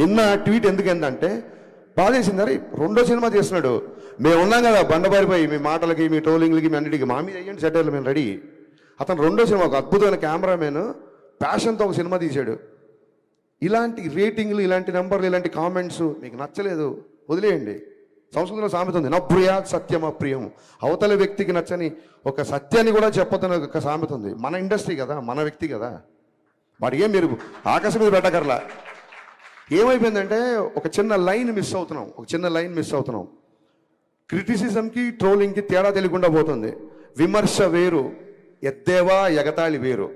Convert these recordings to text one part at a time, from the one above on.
నిన్న ట్వీట్ ఎందుకంటే బాధేసింది అరే రెండో సినిమా చేస్తున్నాడు. మేము ఉన్నాం కదా బండబారిపోయి మీ మాటలకి మీ ట్రోలింగ్లకి మీ అన్నిటికి. మా మీద వేయండి సెటర్లు మేము రెడీ. అతను రెండో సినిమా ఒక అద్భుతమైన కెమెరామెన్ ప్యాషన్తో ఒక సినిమా తీశాడు. ఇలాంటి రేటింగ్లు ఇలాంటి నెంబర్లు ఇలాంటి కామెంట్స్ మీకు నచ్చలేదు వదిలేయండి. సంస్కృతంలో సామెత ఉంది నా ప్రియా. సత్యం అప్రియం అవతల వ్యక్తికి నచ్చని ఒక సత్యాన్ని కూడా చెప్పొద్దని ఒక సామెత ఉంది. మన ఇండస్ట్రీ కదా మన వ్యక్తి కదా. వాడికి ఏం మీరు ఆకాశం మీద పెట్టకర్లా? ఏమైపోయిందంటే ఒక చిన్న లైన్ మిస్ అవుతున్నాం ఒక చిన్న లైన్ మిస్ అవుతున్నాం. క్రిటిసిజంకి ట్రోలింగ్కి తేడా తెలియకుండా పోతుంది. విమర్శ వేరు ఎద్దేవా ఎగతాళి వేరు.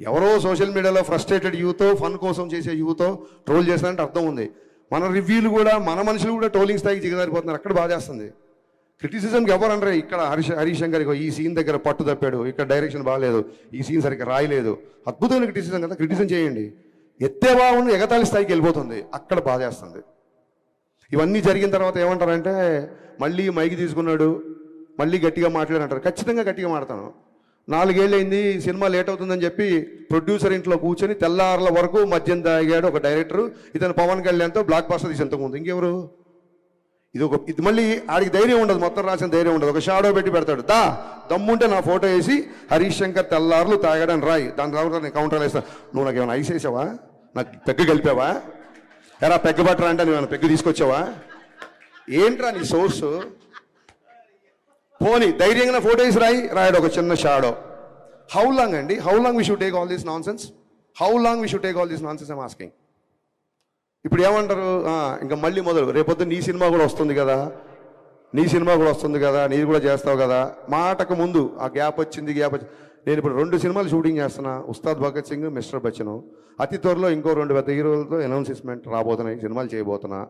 ఎవరో సోషల్ మీడియాలో ఫ్రస్ట్రేటెడ్ యూతో ఫన్ కోసం చేసే యూతో ట్రోల్ చేస్తారంటే అర్థం ఉంది. మన రివ్యూలు కూడా మన మనుషులు కూడా ట్రోలింగ్ స్థాయికి దిగదారిపోతున్నారు అక్కడ బాధేస్తుంది. క్రిటిసిజంకి ఎవరు అనరే. ఇక్కడ హరీష్ హరీష్ శంకర్ ఈ సీన్ దగ్గర పట్టు తప్పాడు ఇక్కడ డైరెక్షన్ బాగాలేదు ఈ సీన్ సరిగ్గా రాయలేదు. అద్భుతమైన క్రిటిసిజం కదా. క్రిటిసిజం చేయండి. ఎత్తేవా ఎగతాళి స్థాయికి వెళ్ళిపోతుంది. అక్కడ బాధేస్తుంది. ఇవన్నీ జరిగిన తర్వాత ఏమంటారంటే మళ్ళీ మైకి తీసుకున్నాడు మళ్ళీ గట్టిగా మాట్లాడంటారు ఖచ్చితంగా గట్టిగా మాడతాను నాలుగేళ్ళు అయింది సినిమా లేట్ అవుతుందని చెప్పి ప్రొడ్యూసర్ ఇంట్లో కూర్చొని తెల్లారుల వరకు మద్యం తాగాడు ఒక డైరెక్టర్. ఇతను పవన్ కళ్యాణ్తో బ్లాక్ బాస్టర్ తీసి ఎంతకు ముందు. ఇంకెవరు? ఇది ఒక ఇది మళ్ళీ ఆడికి ధైర్యం ఉండదు మొత్తం రాసిన ధైర్యం ఉండదు. ఒక షాడో పెట్టి పెడతాడు. దా దమ్ముంటే నా ఫోటో వేసి హరీష్ శంకర్ తెల్లారులు తాగాడని రాయి. దాని తర్వాత నేను కౌంటర్ వేస్తాను నువ్వు నాకు ఏమైనా ఐస్ వేసావా? నాకు పెగ్గు గెలిపావా ఎరా పెగ్గ పట్టరా అంటే నువ్వు పెగ్గు తీసుకొచ్చావా? ఏంట్రా నీ సోర్స్? పోనీ ధైర్యంగా ఫోటో వేసి రాయి. రాయడు ఒక చిన్న షాడో. హౌ లాంగ్ అండి? How long we should take all this nonsense how long we should take all this nonsense I'm asking ఇప్పుడు ఏమంటారు? ఇంకా మళ్ళీ మొదలు. రేపొద్దు నీ సినిమా కూడా వస్తుంది కదా? నీ సినిమా కూడా వస్తుంది కదా? నీది కూడా చేస్తావు కదా? మాటకు ముందు ఆ గ్యాప్ వచ్చింది గ్యాప్ వచ్చింది నేను ఇప్పుడు రెండు సినిమాలు షూటింగ్ చేస్తున్నా. ఉస్తాద్ భగత్ సింగ్ మిస్టర్ బచ్చన్. అతి త్వరలో ఇంకో రెండు పెద్ద హీరోలతో అనౌన్స్మెంట్ రాబోతున్నాయి. సినిమాలు చేయబోతున్నా.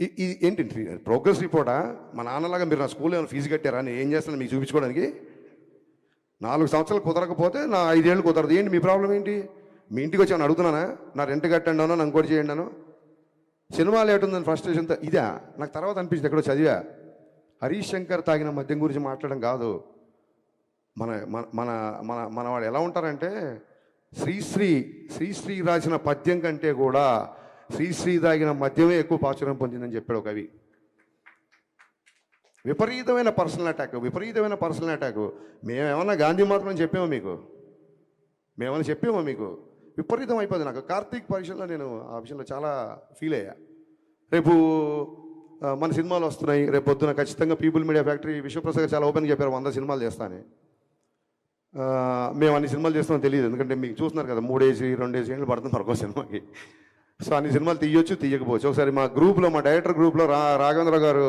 ఇది ఏంటి ప్రోగ్రెస్ రిపోర్టా? మా నాన్నలాగా మీరు నా స్కూల్లో ఏమైనా ఫీజు కట్టారా? నేను ఏం చేస్తాను మీకు చూపించుకోవడానికి? నాలుగు సంవత్సరాలు కుదరకపోతే నా ఐదేళ్ళు కుదరదు. ఏంటి మీ ప్రాబ్లం ఏంటి? మీ ఇంటికి వచ్చి ఏమైనా అడుగుతున్నానా? నా రెంట్ కట్టండి అన్నా ఇంకోటి చేయండి అను సినిమా లేట్ ఫ్రస్ట్రేషన్తో ఇదా? నాకు తర్వాత అనిపించింది ఎక్కడో చదివా. హరీష్ శంకర్ తాగిన మద్యం గురించి మాట్లాడడం కాదు. మన మన మన మన మనవాడు వాళ్ళు ఎలా ఉంటారంటే శ్రీశ్రీ శ్రీశ్రీ రాసిన పద్యం కంటే కూడా శ్రీశ్రీ తాగిన మద్యమే ఎక్కువ ప్రాచుర్యం పొందిందని చెప్పాడు ఒక కవి. విపరీతమైన పర్సనల్ అటాక్ విపరీతమైన పర్సనల్ అటాక్. మేమేమన్నా గాంధీ మాత్రం చెప్పాము మీకు? మేమన్నా చెప్పాము మీకు? విపరీతం అయిపోయింది నాకు. కార్తీక్ పరీక్షలో నేను ఆ విషయంలో చాలా ఫీల్ అయ్యా. రేపు మన సినిమాలు వస్తున్నాయి. రేపు పొద్దున ఖచ్చితంగా పీపుల్ మీడియా ఫ్యాక్టరీ విశ్వప్రసాద్ చాలా ఓపెన్గా చెప్పారు వంద సినిమాలు చేస్తానని మేము అన్ని సినిమాలు చేస్తామో తెలియదు. ఎందుకంటే మీకు చూస్తున్నారు కదా మూడేసి రెండేసి ఏళ్ళు పడుతుంది మరొక సినిమాకి. సో అన్ని సినిమాలు తీయొచ్చు తీయకపోవచ్చు. ఒకసారి మా గ్రూప్లో మా డైరెక్టర్ గ్రూప్లో రా రాఘవేంద్ర గారు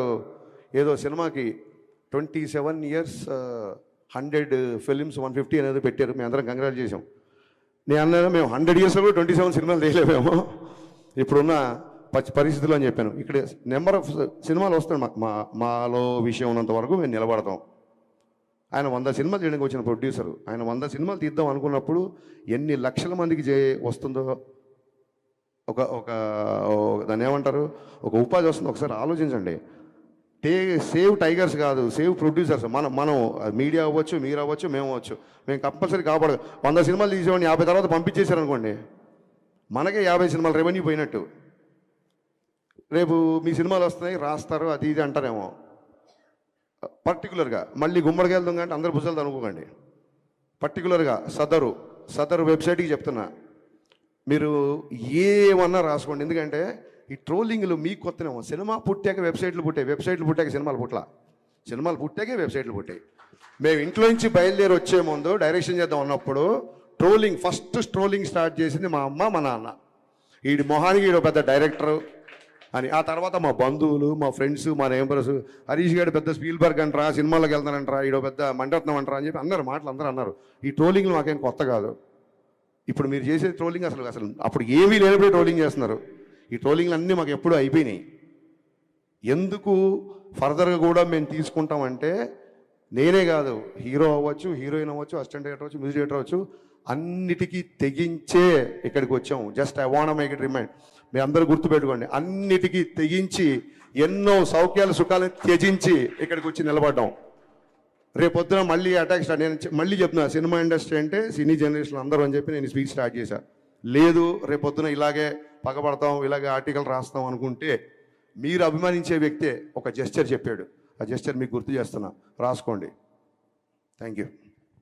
ఏదో సినిమాకి twenty seven years hundred films one fifty అనేది పెట్టారు. మేము అందరం కంగ్రాట్ చేసాం నేను అన్నాను మేము హండ్రెడ్ ఇయర్స్లో కూడా ట్వంటీ సెవెన్ సినిమాలు తీయలేమేమో. ఇప్పుడున్న పచ్చి పరిస్థితులు అని చెప్పాను. ఇక్కడ నెంబర్ ఆఫ్ సినిమాలు వస్తాయి మా మాలో విషయం ఉన్నంత వరకు మేము నిలబడతాం. ఆయన వంద సినిమాలు చేయడానికి వచ్చిన ప్రొడ్యూసర్ ఆయన వంద సినిమాలు తీద్దాం అనుకున్నప్పుడు ఎన్ని లక్షల మందికి చే వస్తుందో ఒక ఒక దాన్ని ఏమంటారు? ఒక ఉపాధి వస్తుంది. ఒకసారి ఆలోచించండి. టే సేవ్ టైగర్స్ కాదు సేవ్ ప్రొడ్యూసర్స్. మనం మనం మీడియా అవ్వచ్చు మీరు అవ్వచ్చు మేము అవ్వచ్చు. మేము కంపల్సరీ కాపాడు వంద సినిమాలు తీసేవాడిని యాభై తర్వాత పంపించేశారనుకోండి. మనకే యాభై సినిమాలు రెవెన్యూ పోయినట్టు. రేపు మీ సినిమాలు వస్తున్నాయి రాస్తారు అది ఇది అంటారేమో. పర్టికులర్గా మళ్ళీ గుమ్మడికి వెళ్దాం అంటే అందరు భుజాలు అనుకోకండి. పర్టికులర్గా సదరు సదరు వెబ్సైట్కి చెప్తున్నా. మీరు ఏమన్నా రాసుకోండి. ఎందుకంటే ఈ ట్రోలింగ్లు మీకు కొత్తనేమో. సినిమా పుట్టాక వెబ్సైట్లు పుట్టాయి వెబ్సైట్లు పుట్టాక సినిమాలు పుట్టలా. సినిమాలు పుట్టాకే వెబ్సైట్లు పుట్టాయి. మేము ఇంట్లో నుంచి బయలుదేరి వచ్చే ముందు డైరెక్షన్ చేద్దాం అన్నప్పుడు ట్రోలింగ్ ఫస్ట్ ట్రోలింగ్ స్టార్ట్ చేసింది మా అమ్మ మా నాన్న. ఈడి మొహానికి ఈడు పెద్ద డైరెక్టర్. అని. ఆ తర్వాత మా బంధువులు మా ఫ్రెండ్స్ మా నేబర్స్ హరీష్ గారు పెద్ద స్పీల్బర్గ్ అంటారా సినిమాలకు వెళ్తానంటారా ఈడో పెద్ద మండరత్నం అంటారా అని చెప్పి అందరు మాటలు అందరూ అన్నారు. ఈ ట్రోలింగ్లు మాకేం కొత్త కాదు. ఇప్పుడు మీరు చేసే ట్రోలింగ్ అసలు అసలు అప్పుడు ఏమీ లేనప్పుడు ట్రోలింగ్ చేస్తున్నారు. ఈ ట్రోలింగ్లు అన్నీ మాకు ఎప్పుడూ అయిపోయినాయి. ఎందుకు ఫర్దర్గా కూడా మేము తీసుకుంటామంటే నేనే కాదు హీరో అవ్వచ్చు హీరోయిన్ అవ్వచ్చు అసిస్టెంట్ డైరెక్టర్ అవ్వచ్చు మ్యూజిక్ డైరెక్టర్ అవ్వచ్చు అన్నిటికీ తెగించే ఇక్కడికి వచ్చాము. Just I want make it remind మీ అందరూ గుర్తుపెట్టుకోండి అన్నిటికీ తెగించి ఎన్నో సౌఖ్యాలు సుఖాలు త్యజించి ఇక్కడికి వచ్చి నిలబడ్డాం. రేపొద్దున మళ్ళీ అటాక్ స్టార్ట్ నేను మళ్ళీ చెప్తున్నా సినిమా ఇండస్ట్రీ అంటే సినీ జనరేషన్ అందరూ అని చెప్పి నేను స్పీచ్ స్టార్ట్ చేశాను లేదు రేపొద్దున ఇలాగే పగబడతాం ఇలాగే ఆర్టికల్ రాస్తాం అనుకుంటే మీరు అభిమానించే వ్యక్తే ఒక జెస్చర్ చెప్పాడు. ఆ జెస్టర్ మీకు గుర్తు చేస్తున్నా. రాసుకోండి. Thank you